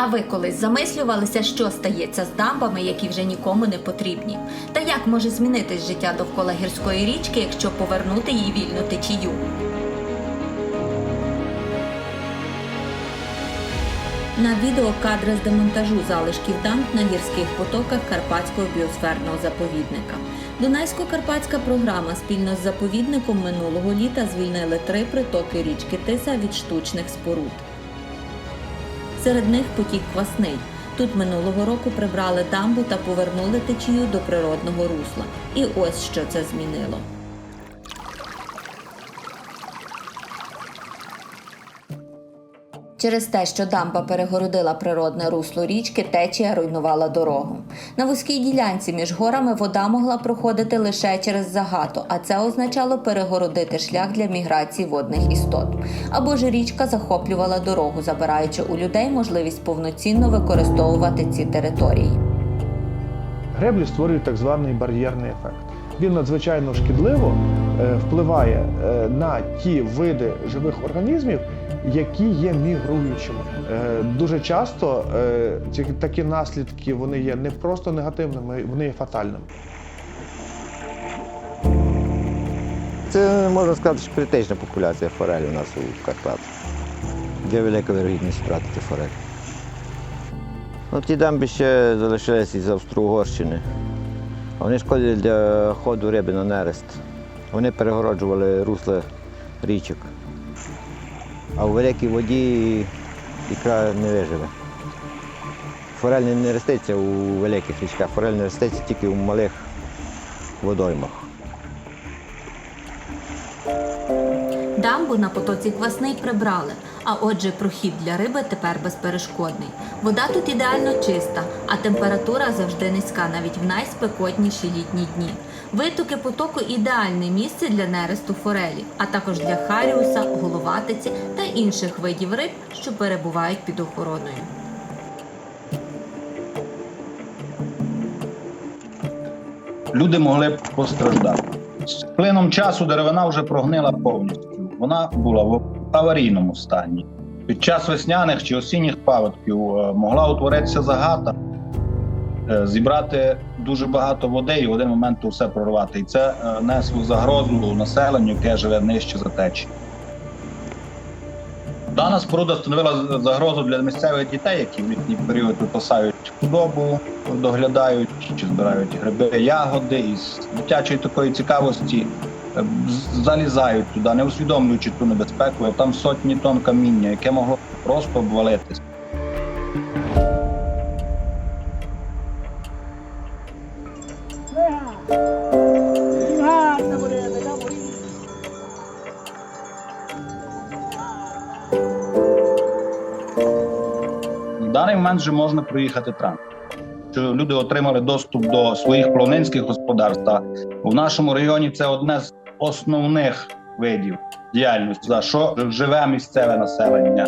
А ви колись замислювалися, що стається з дамбами, які вже нікому не потрібні? Та як може змінитись життя довкола гірської річки, якщо повернути їй вільну течію? На відео кадри з демонтажу залишків дамб на гірських потоках Карпатського біосферного заповідника. Дунайсько-карпатська програма спільно з заповідником минулого літа звільнили три притоки річки Тиса від штучних споруд. Серед них потік Квасний. Тут минулого року прибрали дамбу та повернули течію до природного русла. І ось що це змінило. Через те, що дамба перегородила природне русло річки, течія руйнувала дорогу. На вузькій ділянці між горами вода могла проходити лише через загату, а це означало перегородити шлях для міграції водних істот. Або ж річка захоплювала дорогу, забираючи у людей можливість повноцінно використовувати ці території. Греблі створюють так званий бар'єрний ефект. Він надзвичайно шкідливо впливає е, на ті види живих організмів, які є мігруючими. Е, Дуже часто е, ці такі наслідки вони є не просто негативними, вони є фатальними. Це можна сказати, що критична популяція форелі у нас у Карпатах. Є велика вірогідність втратити форель. Ну, ті дамби ще залишилися із Австро-Угорщини. Вони шкодять для ходу риби на нерест. Вони перегороджували русле річок. А у великій воді ікра не виживе. Форель не ростеться у великих річках, форель не ростеться тільки у малих водоймах. Дамбу на потоці Квасний прибрали, а отже, прохід для риби тепер безперешкодний. Вода тут ідеально чиста, а температура завжди низька, навіть в найспекотніші літні дні. Витоки потоку ідеальне місце для нересту форелі, а також для харіуса, головатиці та інших видів риб, що перебувають під охороною. люди могли б постраждати. З плином часу деревина вже прогнила повністю. Вона була в аварійному стані. Під час весняних чи осінніх паводків е, могла утворитися загата, е, зібрати дуже багато води і в один момент все прорвати. І це е, несло загрозу населенню, яке живе нижче за течією. Дана споруда становила загрозу для місцевих дітей, які в літній період випасають худобу, доглядають чи збирають гриби, ягоди і з дитячої такої цікавості залізають туди, не усвідомлюючи ту небезпеку. Там сотні тонн каміння, яке могло просто обвалитись. В даний момент вже можна проїхати транспорт. Що люди отримали доступ до своїх плавнинських господарств. У нашому районі це одне з основних видів діяльності, за що живе місцеве населення.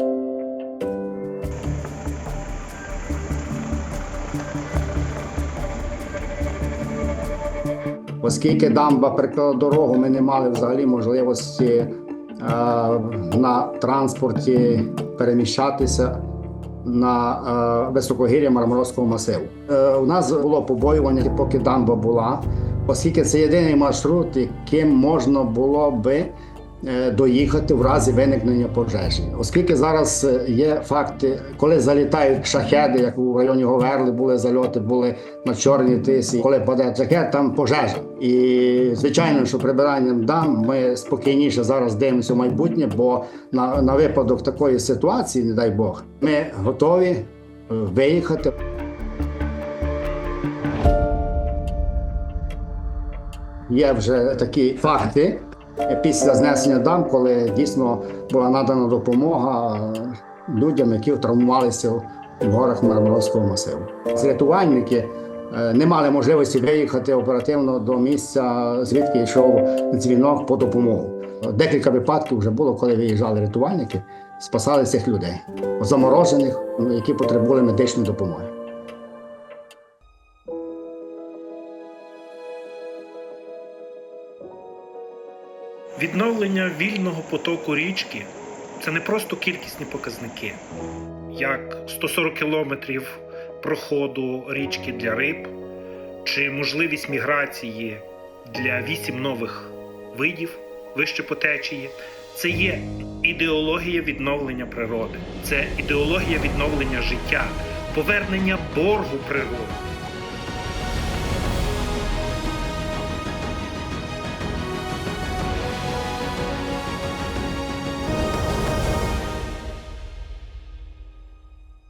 Оскільки дамба перекрила дорогу, ми не мали взагалі можливості е, на транспорті переміщатися на е, високогір'я Мармарського масиву. Е, у нас було побоювання, поки дамба була, оскільки це єдиний маршрут, яким можна було би е, доїхати в разі виникнення пожежі. Оскільки зараз е, є факти, коли залітають шахеди, як у районі Говерли були зальоти, були на чорній тисі. Коли паде шахет, там пожежа. І звичайно, що прибиранням дам ми спокійніше зараз дивимося в майбутнє, бо на, на випадок такої ситуації, не дай Бог, ми готові е, виїхати. Є вже такі факти після знесення дам, коли дійсно була надана допомога е, людям, які травмувалися в горах Мармаровського масиву. Рятувальники е, не мали можливості виїхати оперативно до місця, звідки йшов дзвінок по допомогу. Декілька випадків вже було, коли виїжджали рятувальники, спасали цих людей, заморожених, які потребували медичної допомоги. Відновлення вільного потоку річки це не просто кількісні показники, як 140 кілометрів проходу річки для риб, чи можливість міграції для вісім нових видів вище по течії. Це є ідеологія відновлення природи, це ідеологія відновлення життя, повернення боргу природи.